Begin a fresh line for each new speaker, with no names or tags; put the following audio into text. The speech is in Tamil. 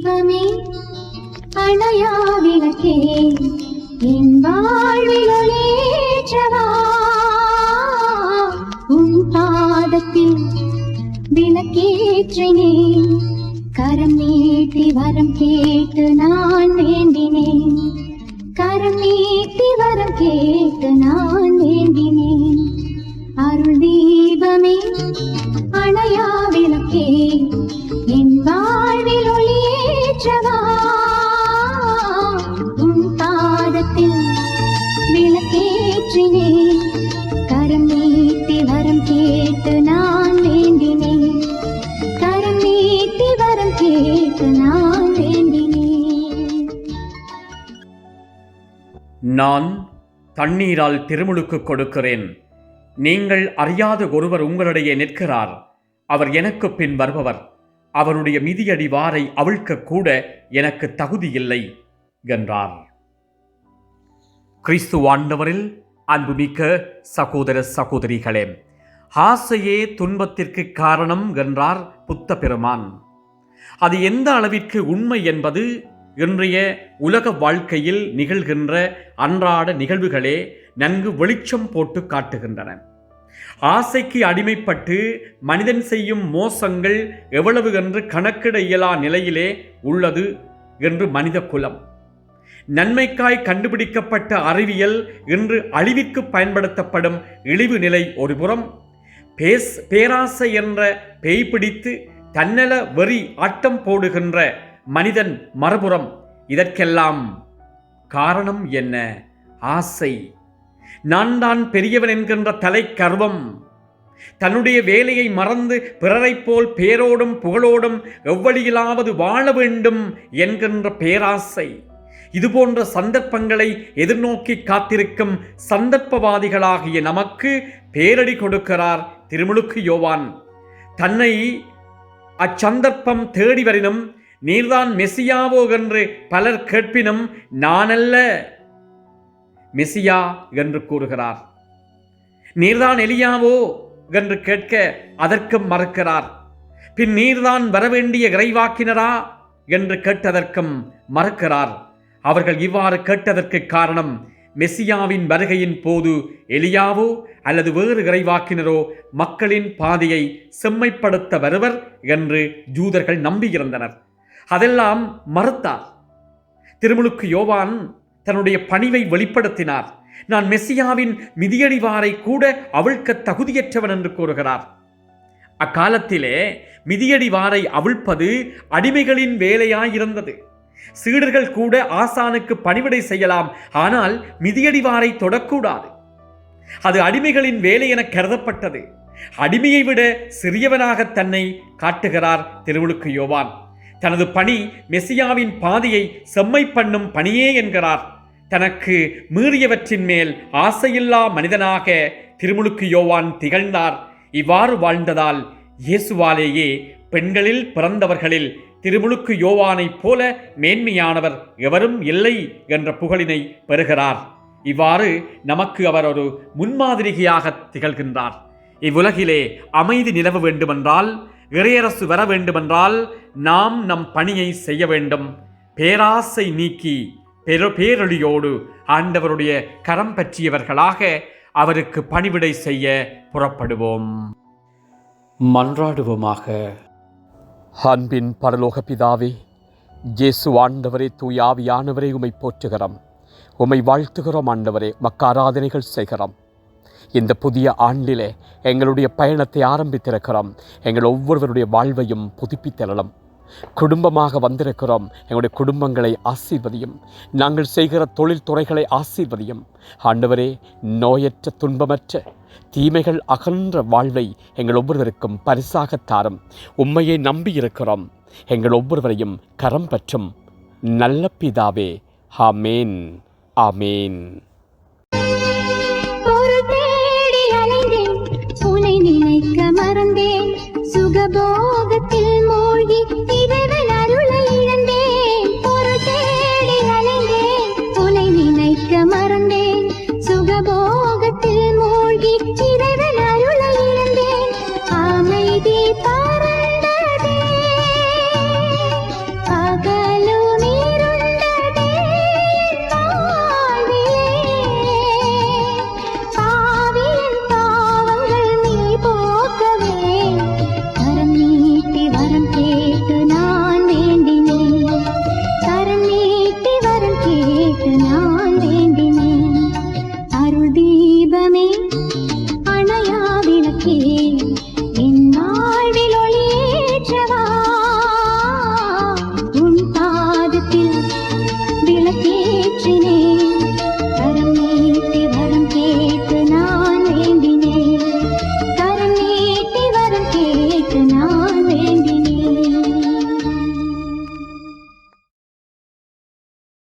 தெய்வமே அணையா விளக்கே என் வாழ்வில் உன் பாதத்தில் விளக்கேற்றினேன் கரம் நீட்டி வரம் கேட்டு நான் நான்
தண்ணீரால் திருமுழுக்கு கொடுக்கிறேன். நீங்கள் அறியாத ஒருவர் உங்களிடையே நிற்கிறார். அவர் எனக்கு பின் வருபவர். அவருடைய மிதியடி வாரை அவிழ்க்க கூட எனக்கு தகுதியில்லை என்றார். கிறிஸ்து ஆண்டவரில் அன்புமிக்க சகோதர சகோதரிகளே ஆசையே துன்பத்திற்கு காரணம் என்றார் புத்த பெருமான். அது எந்த அளவிற்கு உண்மை என்பது இன்றைய உலக வாழ்க்கையில் நிகழ்கின்ற அன்றாட நிகழ்வுகளே நன்கு வெளிச்சம் போட்டு காட்டுகின்றன. ஆசைக்கு அடிமைப்பட்டு மனிதன் செய்யும் மோசங்கள் எவ்வளவு என்று கணக்கிட இயலா நிலையிலே உள்ளது என்று மனித குலம். நன்மைக்காய் கண்டுபிடிக்கப்பட்ட அறிவியல் இன்று அழிவிற்கு பயன்படுத்தப்படும் இழிவு நிலை ஒருபுறம் பேஸ் பேராசை என்ற பேய் பிடித்து தன்னல வெறி ஆட்டம் போடுகின்ற மனிதன் மறுபுறம் இதற்கெல்லாம் காரணம் என்ன? ஆசை. நான் தான் பெரியவன் என்கின்ற தலை கர்வம். தன்னுடைய வேலையை மறந்து பிறரைப் போல் பேரோடும் புகழோடும் எவ்வழியிலாவது வாழ வேண்டும் என்கின்ற பேராசை. இதுபோன்ற சந்தர்ப்பங்களை எதிர்நோக்கி காத்திருக்கும் சந்தர்ப்பவாதிகளாகிய நமக்கு பேரடி கொடுக்கிறார் திருமுழுக்கு யோவான். தன்னை அச்சந்தர்ப்பம் தேடி வரினும் நீர்தான் மெசியாவோ என்று பலர் கேட்பினும் நானல்ல. மெசியா என்று கூறுகிறார். நீர்தான் எலியாவோ என்று கேட்க அதற்கும் மறுக்கிறார். பின் நீர்தான் வரவேண்டிய இறைவாக்கினரா என்று கேட்டதற்கும் மறுக்கிறார். அவர்கள் இவ்வாறு கேட்டதற்கு காரணம் மெசியாவின் வருகையின் போது எலியாவோ அல்லது வேறு இறைவாக்கினரோ மக்களின் பாதையை செம்மைப்படுத்த வருவர் என்று ஜூதர்கள் நம்பியிருந்தனர். அதெல்லாம் மறுத்தார். திருமுழுக்கு யோவான் தன்னுடைய பணிவை வெளிப்படுத்தினார். நான் மெஸ்ஸியாவின் மிதியடிவாரை கூட அவிழ்க்க தகுதியற்றவன் என்று கூறுகிறார். அக்காலத்திலே மிதியடிவாரை அவிழ்ப்பது அடிமைகளின் வேலையாயிருந்தது. சீடர்கள் கூட ஆசானுக்கு பணிவிடை செய்யலாம். ஆனால் மிதியடிவாரை தொடக்கூடாது. அது அடிமைகளின் வேலை என கருதப்பட்டது. அடிமையை விட சிறியவனாக தன்னை காட்டுகிறார் திருவுழுக்கு யோவான். தனது பணி மெசியாவின் பாதையை செம்மை பண்ணும் பணியே என்கிறார். தனக்கு மீறியவற்றின் மேல் ஆசையில்லா மனிதனாக திருமுழுக்கு யோவான் திகழ்ந்தார். இவ்வாறு வாழ்ந்ததால் இயேசுவாலேயே பெண்களில் பிறந்தவர்களில் திருமுழுக்கு யோவானைப் போல மேன்மையானவர் எவரும் இல்லை என்ற புகழினை பெறுகிறார். இவ்வாறு நமக்கு அவர் ஒரு முன்மாதிரிகையாக திகழ்கின்றார். இவ்வுலகிலே அமைதி நிலவ வேண்டுமென்றால் இறையரசு வர வேண்டுமென்றால் நாம் நம் பணியை செய்ய வேண்டும். பேராசை நீக்கி பெரு பேரொழியோடு ஆண்டவருடைய கரம் பற்றியவர்களாக அவருக்கு பணிவிடை செய்ய புறப்படுவோம். மன்றாடுவோமாக. அன்பின் பரலோக பிதாவே இயேசு ஆண்டவரே தூயாவியானவரே உமை போற்றுகிறோம். உமை வாழ்த்துகிறோம் ஆண்டவரே மக்க ஆராதனைகள் செய்கிறோம். இந்த புதிய ஆண்டிலே எங்களுடைய பயணத்தை ஆரம்பித்திருக்கிறோம். எங்கள் ஒவ்வொருவருடைய வாழ்வையும் புதுப்பித்தரலாம். குடும்பமாக வந்திருக்கிறோம். எங்களுடைய குடும்பங்களை ஆசீர்வதியும். நாங்கள் செய்கிற தொழில்துறைகளை ஆசீர்வதியும். ஆண்டவரே நோயற்ற துன்பமற்ற தீமைகள் அகன்ற வாழ்வை எங்கள் ஒவ்வொருவருக்கும் பரிசாக தாரும். உண்மையை நம்பியிருக்கிறோம் எங்கள் ஒவ்வொருவரையும் கரம் பற்றும் நல்ல பிதாவே. ஆமேன். ஆமேன்.
தேடி